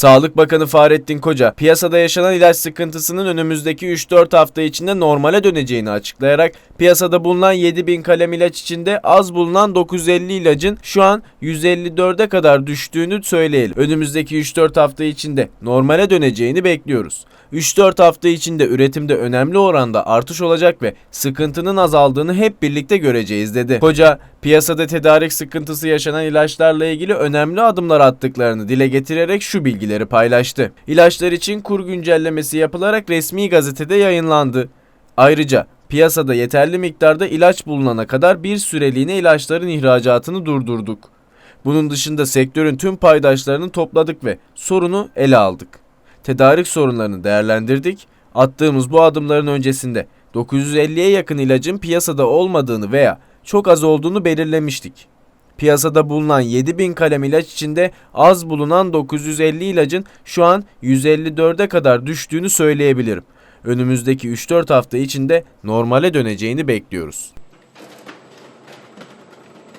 Sağlık Bakanı Fahrettin Koca, piyasada yaşanan ilaç sıkıntısının önümüzdeki 3-4 hafta içinde normale döneceğini açıklayarak, piyasada bulunan 7000 kalem ilaç içinde az bulunan 950 ilacın şu an 154'e kadar düştüğünü söyleyelim. Önümüzdeki 3-4 hafta içinde normale döneceğini bekliyoruz. 3-4 hafta içinde üretimde önemli oranda artış olacak ve sıkıntının azaldığını hep birlikte göreceğiz dedi. Koca, piyasada tedarik sıkıntısı yaşanan ilaçlarla ilgili önemli adımlar attıklarını dile getirerek şu bilgileri paylaştı. İlaçlar için kur güncellemesi yapılarak resmi gazetede yayınlandı. Ayrıca piyasada yeterli miktarda ilaç bulunana kadar bir süreliğine ilaçların ihracatını durdurduk. Bunun dışında sektörün tüm paydaşlarını topladık ve sorunu ele aldık. Tedarik sorunlarını değerlendirdik. Attığımız bu adımların öncesinde 950'ye yakın ilacın piyasada olmadığını veya çok az olduğunu belirlemiştik. Piyasada bulunan 7000 kalem ilaç içinde az bulunan 950 ilacın şu an 154'e kadar düştüğünü söyleyebilirim. Önümüzdeki 3-4 hafta içinde normale döneceğini bekliyoruz.